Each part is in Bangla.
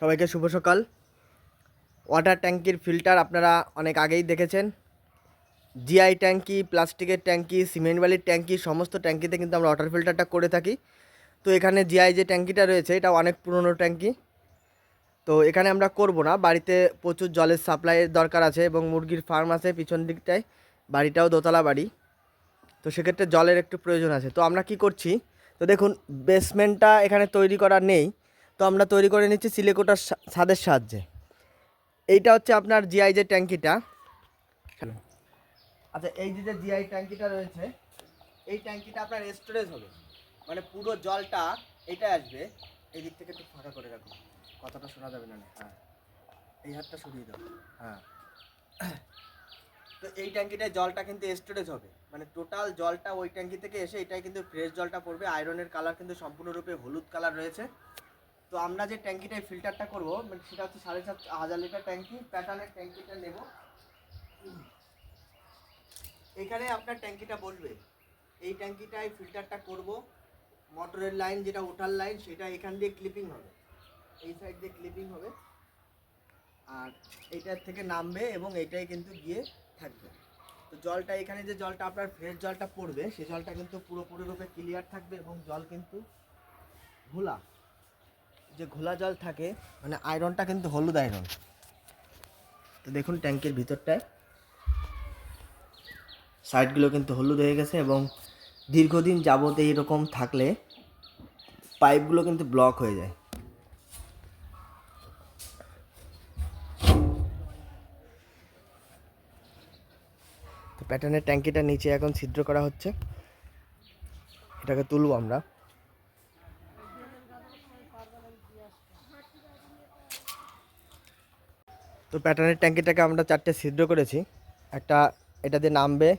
সবাইকে শুভ সকাল। ওয়াটার ট্যাঙ্কির ফিল্টার আপনারা অনেক আগেই দেখেছেন। জিআই ট্যাঙ্কি প্লাস্টিকের ট্যাঙ্কি সিমেন্ট বালির ট্যাঙ্কি সমস্ত ট্যাঙ্কিতে কিন্তু আমরা ওয়াটার ফিল্টারটা করে থাকি। তো এখানে জিআই যে ট্যাঙ্কিটা রয়েছে, এটা অনেক পুরনো ট্যাঙ্কি তো এখানে আমরা করব না, বাড়িতে প্রচুর জলের সাপ্লাইয়ের দরকার আছে এবং মুরগির ফার্ম আছে পিছন দিকটায়, বাড়িটাও দোতলা বাড়ি। তো সেক্ষেত্রে জলের একটু প্রয়োজন আছে। তো আমরা কি করছি, তো দেখুন বেসমেন্টটা এখানে তৈরি করা নেই। তো আমরা তৈরি করে নিচ্ছি সিলেকোটার ছাদের সাহায্যে। এইটা হচ্ছে আপনার জিআই যে ট্যাঙ্কিটা। আচ্ছা এই যে জিআই ট্যাঙ্কিটা রয়েছে, এই ট্যাঙ্কিটা আপনার স্টোরেজ হবে। মানে পুরো জলটা এটা আসবে। এই দিক থেকে একটু ফাঁকা করে রাখুন। কথাটা শোনা যাবে না। হ্যাঁ। এই হাতটা সরিয়ে দাও। হ্যাঁ। তো এই ট্যাঙ্কিটায় জলটা কিন্তু স্টোরেজ হবে। মানে টোটাল জলটা ওই ট্যাঙ্কি থেকে এসে এটাই কিন্তু ফ্রেশ জলটা পড়বে। আয়রনের কালার কিন্তু সম্পূর্ণরূপে হলুদ কালার রয়েছে। তো আমরা যে ট্যাঙ্কিটায় ফিল্টারটা করব মানে সেটা হচ্ছে সাড়ে সাত হাজার লিটার ট্যাঙ্কি প্যাটার্নের ট্যাঙ্কিটা নেব। এখানে আপনার ট্যাঙ্কিটা বসবে। এই ট্যাঙ্কিটায় ফিল্টারটা করব। মোটরের লাইন যেটা, ওঠার লাইন সেটা এখান দিয়ে ক্লিপিং হবে। এই সাইড দিয়ে ক্লিপিং হবে। আর এইটার থেকে নামবে এবং এইটাই কিন্তু গিয়ে থাকবে। তো জলটা, এখানে যে জলটা আপনার ফ্রেশ জলটা পড়বে সেই জলটা কিন্তু পুরোপুরি রূপে ক্লিয়ার থাকবে এবং জল কিন্তু ঘোলা যে ঘোলা জল থাকে মানে আয়রনটা কিন্তু হলুদ আয়রন। তো দেখুন ট্যাঙ্কের ভিতরটায়। সাইডগুলো কিন্তু হলুদ হয়ে গেছে এবং দীর্ঘদিন যাবত এইরকম থাকলে পাইপগুলো কিন্তু ব্লক হয়ে যায়। তো প্যাটার্নের ট্যাঙ্কিটা নিচে এখন ছিদ্র করা হচ্ছে। এটাকে তুলব আমরা। তো প্যাটার্নের ট্যাঙ্কিটাকে আমরা চারটে ছিদ্র করেছি। একটা এটা দিয়ে নামবে,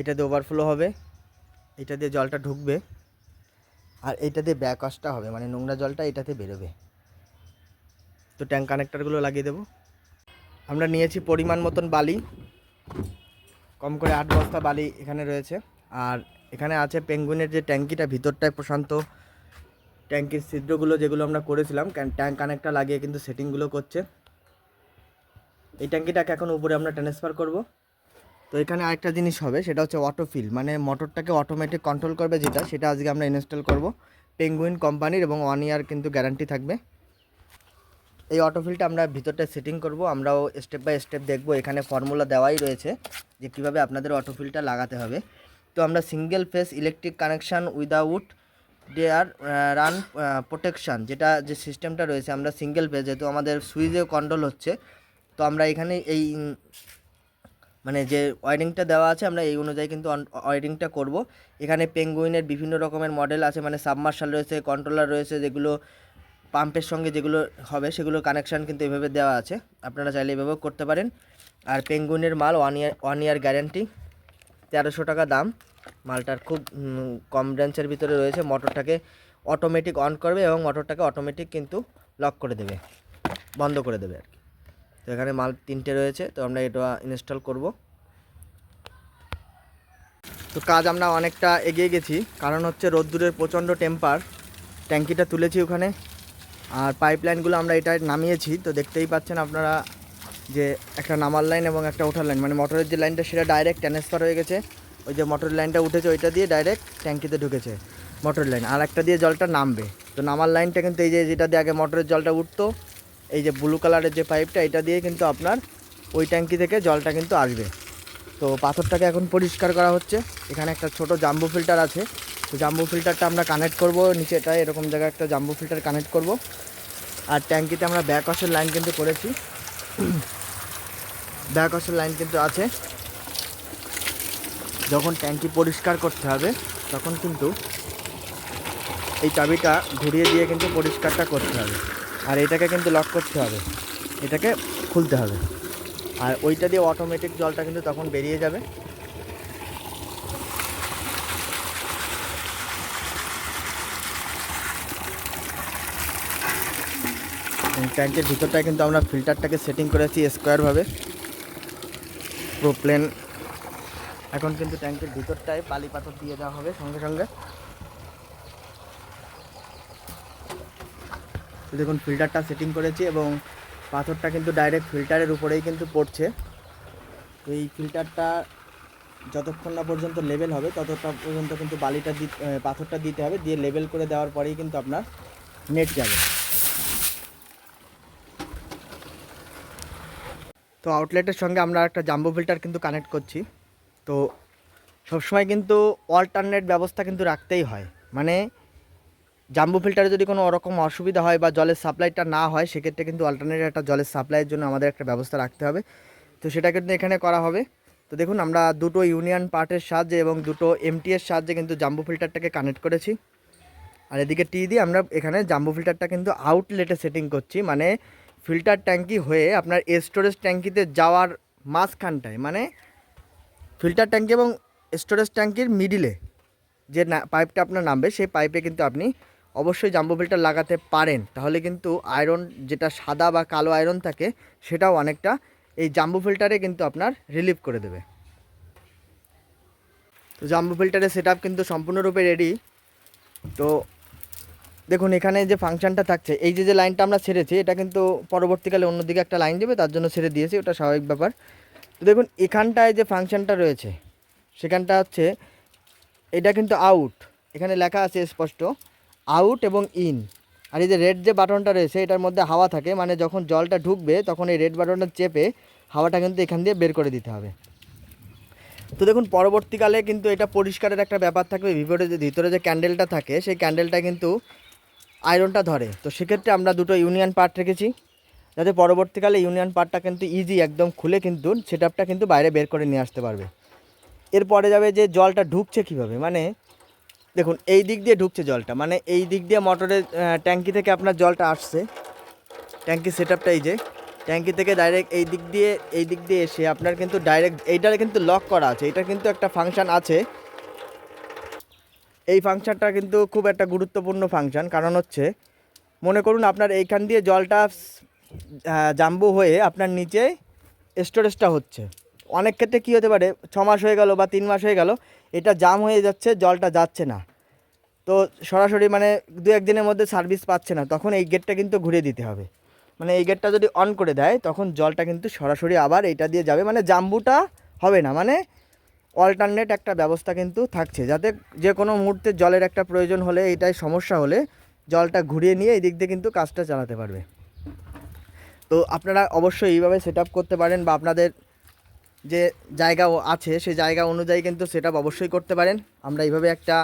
এটা দিয়ে ওভারফ্লো হবে, এটা দিয়ে জলটা ঢুকবে, আর এইটা দিয়ে ব্যাক ওয়াশটা হবে মানে নোংরা জলটা এটাতে বেরোবে। তো ট্যাঙ্ক কানেক্টারগুলো লাগিয়ে দেবো। আমরা নিয়েছি পরিমাণ মতন বালি, কম করে আট বস্তা বালি এখানে রয়েছে। আর এখানে আছে পেঙ্গুইনের যে ট্যাঙ্কিটা, ভিতরটায় প্রশান্ত ট্যাঙ্কির ছিদ্রগুলো যেগুলো আমরা করেছিলাম ট্যাঙ্ক কানেক্টটা লাগিয়ে কিন্তু সেটিংগুলো করছে। এই ট্যাঙ্কিটাকে এখন উপরে আমরা ট্রান্সফার করব। তো এখানে আরেকটা জিনিস হবে, সেটা হচ্ছে অটোফিল মানে মোটরটাকে অটোমেটিক কন্ট্রোল করবে যেটা, সেটা আজকে আমরা ইনস্টল করব। পেঙ্গুইন কোম্পানির এবং ওয়ান ইয়ার কিন্তু গ্যারান্টি থাকবে। এই অটোফিলটা আমরা ভিতরটা সেটিং করব, আমরাও স্টেপ বাই স্টেপ দেখব, এখানে ফর্মুলা দেওয়াই রয়েছে যে কীভাবে আপনাদের অটোফিলটা লাগাতে হবে। তো আমরা single phase electric connection without their run protection যেটা যে সিস্টেমটা রয়েছে, আমরা সিঙ্গেল ফেস যেহেতু আমাদের সুইচে কন্ট্রোল হচ্ছে তো আমরা এখানে এই মানে যে ওয়ারিংটা দেওয়া আছে, আমরা এই অনুযায়ী কিন্তু ওয়ারিংটা করব। এখানে পেঙ্গুইনের বিভিন্ন রকমের মডেল আছে মানে সাবমার্শাল রয়েছে কন্ট্রোলার রয়েছে, যেগুলো পাম্পের সঙ্গে যেগুলো হবে, সেগুলো কানেকশান কিন্তু এভাবে দেওয়া আছে। আপনারা চাইলে এভাবেও করতে পারেন। আর পেঙ্গুইনের মাল one year one year guarantee তেরোশো টাকা দাম। মালটার খুব কম রেঞ্জের ভিতরে রয়েছে। মোটরটাকে অটোমেটিক অন করবে এবং মোটরটাকে অটোমেটিক কিন্তু লক করে দেবে, বন্ধ করে দেবে আর কি। তো এখানে মাল তিনটে রয়েছে, তো আমরা এটা ইনস্টল করব। তো কাজ আমরা অনেকটা এগিয়ে গেছি, কারণ হচ্ছে রোদ্দুরের প্রচণ্ড টেম্পার ট্যাঙ্কিটা তুলেছি ওখানে, আর পাইপ লাইনগুলো আমরা এটা নামিয়েছি, তো দেখতেই পাচ্ছেন আপনারা যে একটা নামার লাইন এবং একটা ওঠার লাইন মানে মোটরের যে লাইনটা সেটা ডাইরেক্ট ট্রান্সফার হয়ে গেছে, ওই যে মোটরের লাইনটা উঠেছে ওইটা দিয়ে ডাইরেক্ট ট্যাঙ্কিতে ঢুকেছে মোটরের লাইন আর একটা দিয়ে জলটা নামবে। তো নামার লাইনটা কিন্তু এই যে যেটা দিয়ে আগে মোটরের জলটা উঠতো এই যে ব্লু কালারের যে পাইপটা এটা দিয়ে কিন্তু আপনার ওই ট্যাঙ্কি থেকে জলটা কিন্তু আসবে। তো পাথরটাকে এখন পরিষ্কার করা হচ্ছে। এখানে একটা ছোট জাম্বু ফিল্টার আছে। তো জাম্বু ফিল্টারটা আমরা কানেক্ট করব। নিচেটায় এরকম জায়গায় একটা জাম্বু ফিল্টার কানেক্ট করব। আর ট্যাঙ্কিতে আমরা ব্যাক ওয়াশের লাইন কিন্তু করেছি। ব্যাক ওয়াশের লাইন কিন্তু আছে। যখন ট্যাঙ্কি পরিষ্কার করতে হবে, তখন কিন্তু এই চাবিটা ঘুরিয়ে দিয়ে কিন্তু পরিষ্কারটা করতে হবে। আর এটাকে কিন্তু লক করতে হবে। এটাকে খুলতে হবে। আর ওইটা দিয়ে অটোমেটিক জলটা কিন্তু তখন বেরিয়ে যাবে। ট্যাঙ্কের ভিতরটায় কিন্তু আমরা ফিল্টারটাকে সেটিং করেছি স্কোয়ারভাবে প্রো প্লেন এখন কিন্তু ট্যাঙ্কের ভিতরটায় বালি পাথর দিয়ে দেওয়া হবে সঙ্গে সঙ্গে। তো দেখুন ফিল্টারটা সেটিং করেছি এবং পাথরটা কিন্তু ডাইরেক্ট ফিল্টারের উপরেই কিন্তু পড়ছে। তো এই ফিল্টারটা যতক্ষণ না পর্যন্ত লেভেল হবে, ততটা পর্যন্ত কিন্তু বালিটা দি পাথরটা দিতে হবে। দিয়ে লেভেল করে দেওয়ার পরেই কিন্তু আপনার নেট যাবে। তো আউটলেটের সঙ্গে আমরা একটা জাম্বো ফিল্টার কিন্তু কানেক্ট করছি। তো সবসময় কিন্তু অল্টারনেট ব্যবস্থা কিন্তু রাখতেই হয়। মানে জাম্বো ফিল্টারে যদি কোনো ওরকম অসুবিধা হয় বা জলের সাপ্লাইটা না হয়, সেক্ষেত্রে কিন্তু অল্টারনেট একটা জলের সাপ্লাইয়ের জন্য আমাদের একটা ব্যবস্থা রাখতে হবে। তো সেটা কিন্তু এখানে করা হবে। তো দেখুন, আমরা দুটো ইউনিয়ন পার্টের সাহায্যে এবং দুটো এমটিএর সাহায্যে কিন্তু জাম্বু ফিল্টারটাকে কানেক্ট করেছি। আর এদিকে টি দিয়ে আমরা এখানে জাম্বু ফিল্টারটা কিন্তু আউটলেটে সেটিং করছি। মানে ফিল্টার ট্যাঙ্কি হয়ে আপনার স্টোরেজ ট্যাঙ্কিতে যাওয়ার মাঝখানটায় মানে ফিল্টার ট্যাঙ্কি এবং স্টোরেজ ট্যাঙ্কির মিডিলে যে পাইপটা আপনার নামবে, সেই পাইপে কিন্তু আপনি অবশ্যই জাম্বো ফিল্টার লাগাতে পারেন। তাহলে কিন্তু আয়রন যেটা সাদা বা কালো আয়রন থাকে, সেটাও অনেকটা এই জাম্বো ফিল্টারে কিন্তু আপনার রিলিফ করে দেবে। তো জাম্বো ফিল্টারের সেট কিন্তু সম্পূর্ণরূপে রেডি তো দেখুন, এখানে যে ফাংশনটা থাকছে, এই যে যে লাইনটা আমরা ছেড়েছি, এটা কিন্তু পরবর্তীকালে অন্যদিকে একটা লাইন দেবে, তার জন্য ছেড়ে দিয়েছি, ওটা স্বাভাবিক ব্যাপার। তো দেখুন, এখানটায় যে ফাংশনটা রয়েছে, সেখানটা হচ্ছে, এটা কিন্তু আউট এখানে লেখা আছে স্পষ্ট। আউট এবং ইন। আর এই যে রেড যে বাটনটা রয়েছে, এটার মধ্যে হাওয়া থাকে মানে যখন জলটা ঢুকবে, তখন এই রেড বাটনটা চেপে হাওয়াটা কিন্তু এখান দিয়ে বের করে দিতে হবে। তো দেখুন, পরবর্তীকালে কিন্তু এটা পরিষ্কারের একটা ব্যাপার থাকবে, ভিতরে যে ভিতরে যে ক্যান্ডেলটা থাকে, সেই ক্যান্ডেলটা কিন্তু আয়রনটা ধরে। তো সেক্ষেত্রে আমরা দুটো ইউনিয়ন পার্ট রেখেছি, যাতে পরবর্তীকালে ইউনিয়ন পার্টটা কিন্তু ইজি একদম খুলে কিন্তু সেটআপটা কিন্তু বাইরে বের করে নিয়ে আসতে পারবে। এরপরে যাবে যে জলটা ঢুকছে কীভাবে মানে দেখুন, এই দিক দিয়ে ঢুকছে জলটা। মানে এই দিক দিয়ে মোটরের ট্যাঙ্কি থেকে আপনার জলটা আসছে। ট্যাঙ্কি সেট আপটা এই যে, ট্যাঙ্কি থেকে ডাইরেক্ট এই দিক দিয়ে, এই দিক দিয়ে এসে আপনার কিন্তু ডাইরেক্ট এইটার কিন্তু লক করা আছে। এটা কিন্তু একটা ফাংশান আছে। এই ফাংশানটা কিন্তু খুব একটা গুরুত্বপূর্ণ ফাংশান কারণ হচ্ছে, মনে করুন আপনার এইখান দিয়ে জলটা জাম্বু হয়ে আপনার নিচে স্টোরেজটা হচ্ছে। অনেক ক্ষেত্রে কী হতে পারে ছ মাস হয়ে গেল বা তিন মাস হয়ে গেল এটা জাম হয়ে যাচ্ছে, জলটা যাচ্ছে না। তো সরাসরি মানে দু একদিনের মধ্যে সার্ভিস পাচ্ছে না, তখন এই গেটটা কিন্তু ঘুরিয়ে দিতে হবে। মানে এই গেটটা যদি অন করে দেয়, তখন জলটা কিন্তু সরাসরি আবার এটা দিয়ে যাবে। মানে জাম্বুটা হবে না মানে অল্টারনেট একটা ব্যবস্থা কিন্তু থাকছে। যাতে যে কোনো মুহূর্তে জলের একটা প্রয়োজন হলে, এটাই সমস্যা হলে জলটা ঘুরিয়ে নিয়ে এই দিক দিয়ে কিন্তু কাজটা চালাতে পারবে। তো আপনারা অবশ্যই এইভাবে সেট করতে পারেন বা আপনাদের যে জায়গা আছে সেই জায়গা অনুযায়ী কিন্তু সেটা অবশ্যই করতে পারেন। আমরা এইভাবে একটা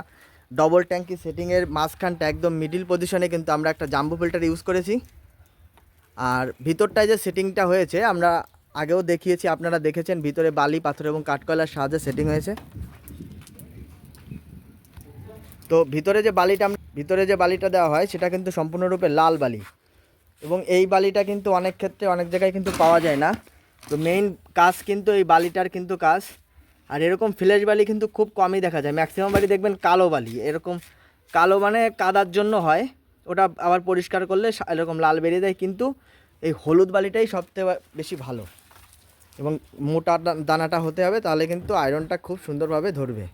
ডবল ট্যাঙ্কি সেটিংয়ের মাঝখানটা একদম মিডিল পজিশনে কিন্তু আমরা একটা জাম্বু ফিল্টার ইউজ করেছি। আর ভিতরটায় যে সেটিংটা হয়েছে, আমরা আগেও দেখিয়েছি, আপনারা দেখেছেন, ভিতরে বালি, পাথর এবং কাঠকয়লার সাহায্যে সেটিং হয়েছে। তো ভিতরে যে বালিটা ভিতরে যে বালিটা দেওয়া হয়, সেটা কিন্তু সম্পূর্ণরূপে লাল বালি। এবং এই বালিটা কিন্তু অনেক ক্ষেত্রে অনেক জায়গায় কিন্তু পাওয়া যায় না। তো মেইন কাজ কিন্তু এই বালিটার কিন্তু কাজ। আর এরকম ফ্লেশ বালি কিন্তু খুব কমই দেখা যায়। ম্যাক্সিমাম বালি দেখবেন কালো বালি। এরকম কালো মানে কাদার জন্য হয়। ওটা আবার পরিষ্কার করলে এরকম লাল বেরিয়ে যায়। কিন্তু এই হলুদ বালিটাই সবথেকে বেশি ভালো। এবং মোটা দানাটা হতে হবে, তাহলে কিন্তু আয়রনটা খুব সুন্দরভাবে ধরবে।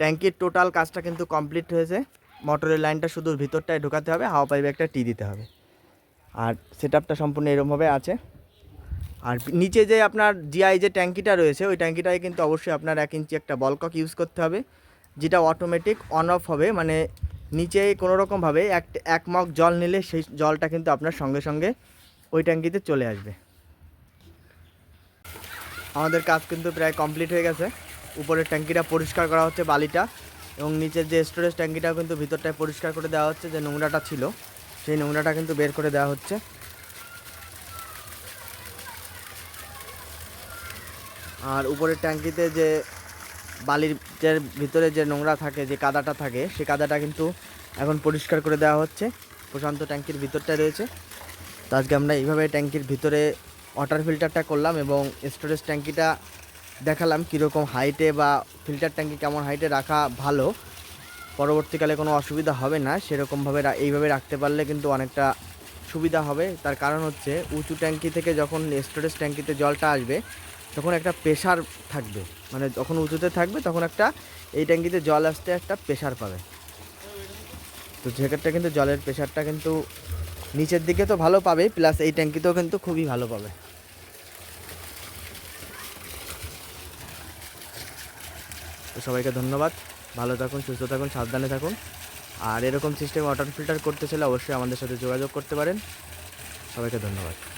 ট্যাঙ্কির টোটাল কাজটা কিন্তু কমপ্লিট হয়েছে। মোটরের লাইনটা শুধু ভিতরটায় ঢোকাতে হবে হাওয়া পাইপে একটা টি দিতে হবে। আর সেট সম্পূর্ণ এরকমভাবে আছে। আর নিচে যে আপনার জিআই যে ট্যাঙ্কিটা রয়েছে, ওই ট্যাঙ্কিটায় কিন্তু অবশ্যই আপনার এক ইঞ্চি একটা বলকক ইউজ করতে হবে, যেটা অটোমেটিক অন অফ হবে মানে নিচে কোনো রকমভাবে এক এক মগ জল নিলে সেই জলটা কিন্তু আপনার সঙ্গে সঙ্গে ওই ট্যাঙ্কিতে চলে আসবে। আমাদের কাজ কিন্তু প্রায় কমপ্লিট হয়ে গেছে। উপরের ট্যাঙ্কিটা পরিষ্কার করা হচ্ছে বালিটা এবং নিচের যে স্টোরেজ ট্যাঙ্কিটাও কিন্তু ভিতরটায় পরিষ্কার করে দেওয়া হচ্ছে, যে নোংরাটা ছিল, সেই নোংরাটা কিন্তু বের করে দেওয়া হচ্ছে। আর উপরের ট্যাঙ্কিতে যে বালির ভিতরে যে নোংরা থাকে, যে কাদাটা থাকে, সে কাদাটা কিন্তু এখন পরিষ্কার করে দেওয়া হচ্ছে। প্রশান্ত ট্যাঙ্কির ভিতরটায় রয়েছে। তো আজকে আমরা এইভাবে ট্যাঙ্কির ভিতরে ওয়াটার ফিল্টারটা করলাম এবং স্টোরেজ ট্যাঙ্কিটা দেখালাম কীরকম হাইটে বা ফিল্টার ট্যাঙ্কি কেমন হাইটে রাখা ভালো। পরবর্তীকালে কোনো অসুবিধা হবে না, সেরকমভাবে এইভাবে রাখতে পারলে কিন্তু অনেকটা সুবিধা হবে। তার কারণ হচ্ছে, উঁচু ট্যাঙ্কি থেকে যখন স্টোরেজ ট্যাঙ্কিতে জলটা আসবে তখন একটা প্রেশার থাকবে। মানে যখন উঁচুতে থাকবে, তখন একটা এই ট্যাঙ্কিতে জল আসতে একটা প্রেশার পাবে। তো সেক্ষেত্রে কিন্তু জলের প্রেশারটা কিন্তু নিচের দিকে তো ভালো পাবে, প্লাস এই ট্যাঙ্কিতেও কিন্তু খুবই ভালো পাবে। তো সবাইকে ধন্যবাদ। ভালো থাকুন, সুস্থ থাকুন, সাবধানে থাকুন। আর এরকম সিস্টেম ওয়াটার ফিল্টার করতে চাইলে অবশ্যই আমাদের সাথে যোগাযোগ করতে পারেন। সবাইকে ধন্যবাদ।